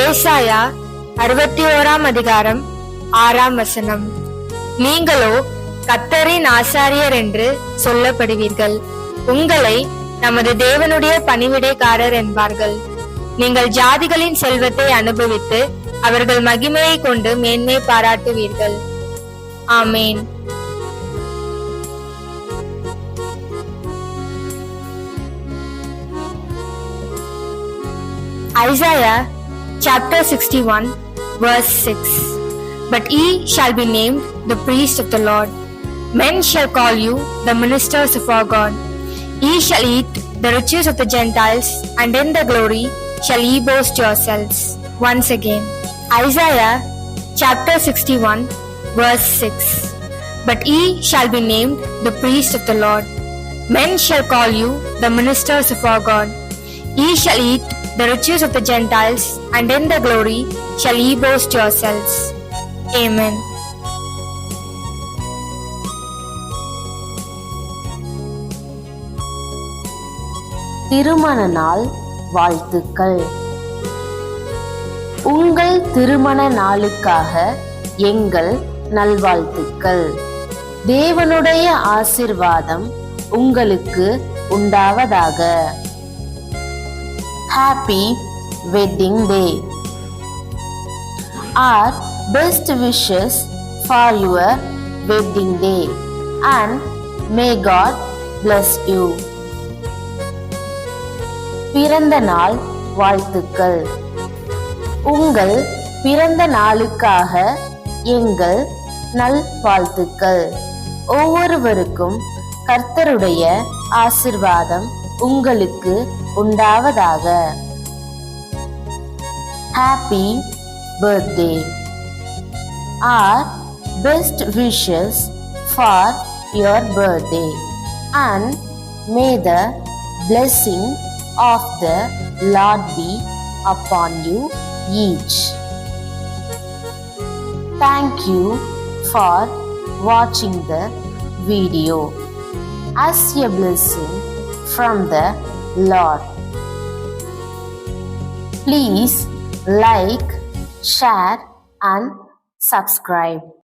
ஏசாயா அறுபத்தி ஓராம் அதிகாரம் ஆறாம் வசனம். நீங்களோ கத்தரின் ஆசாரியர் என்று சொல்லப்படுவீர்கள். உங்களை நமது தேவனுடைய பணிவிடைக்காரர் என்பார்கள். நீங்கள் ஜாதிகளின் செல்வத்தை அனுபவித்து அவர்கள் மகிமையை கொண்டு மேன்மை பாராட்டுவீர்கள். ஆமேன். Isaiah chapter 61, verse 6. But ye shall be named the priest of the Lord. Men shall call you the ministers of our God. Ye shall eat the riches of the Gentiles, and in the glory shall ye boast yourselves. Once again, Isaiah chapter 61, verse 6. But ye shall be named the priest of the Lord. Men shall call you the ministers of our God. Ye shall eat the riches of the Gentiles, and in the glory shall ye boast yourselves. Amen. திருமண நாள் வாழ்த்துக்கள் உங்கள் திருமண நாளுக்காக எங்கள் நல்வாழ்த்துக்கள் தேவனுடைய ஆசிர்வாதம் உங்களுக்கு உண்டாவதாக happy wedding day our best wishes for your wedding day and may God bless you பிறந்த நாள் வாழ்த்துக்கள். உங்கள் பிறந்த நாளுக்காக எங்கள் நல் வாழ்த்துக்கள். ஒவ்வொருவருக்கும் கர்த்தருடைய ஆசிர்வாதம் உங்களுக்கு உண்டாவதாக happy birthday our best wishes for your birthday and may the blessing of the Lord be upon you each. Thank you for watching the video as a blessing from the Lord. Please like, share, and subscribe.